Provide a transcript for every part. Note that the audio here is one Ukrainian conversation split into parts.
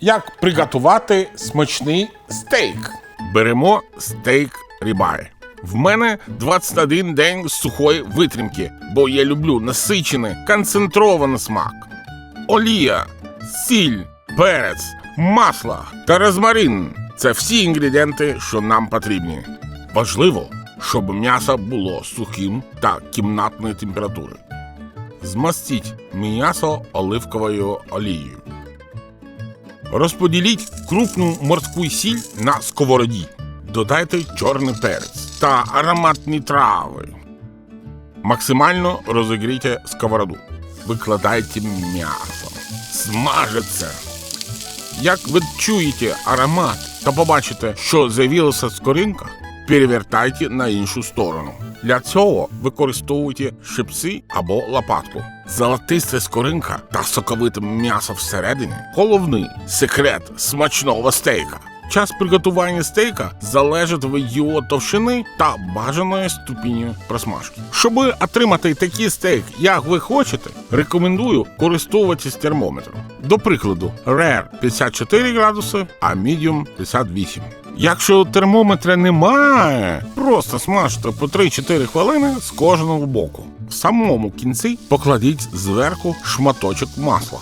Як приготувати смачний стейк? Беремо стейк рібай. В мене 21 день сухої витримки, бо я люблю насичений, концентрований смак. Олія, сіль, перець, масло та розмарин це всі інгредієнти, що нам потрібні. Важливо, щоб м'ясо було сухим та кімнатної температури. Змастіть м'ясо оливковою олією. Розподіліть крупну морську сіль на сковороді. Додайте чорний перець та ароматні трави. Максимально розігрійте сковороду. Викладайте м'ясо. Смажиться. Як ви чуєте аромат та побачите, що з'явилася скоринка, перевертайте на іншу сторону. Для цього використовуйте щипці або лопатку. Золотиста скоринка та соковите м'ясо всередині головний секрет смачного стейка. Час приготування стейка залежить від його товщини та бажаної ступені просмажки. Щоб отримати такий стейк, як ви хочете, рекомендую користуватись термометром. До прикладу, Rare 54 градуси, а Medium 58. Якщо термометра немає, просто смажте по 3-4 хвилини з кожного боку. В самому кінці покладіть зверху шматочок масла.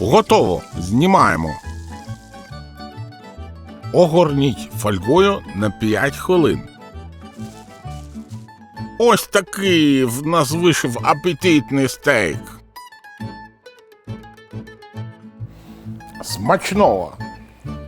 Готово. Знімаємо. Огорніть фольгою на 5 хвилин. Ось такий в нас вийшов апетитний стейк. Смачного!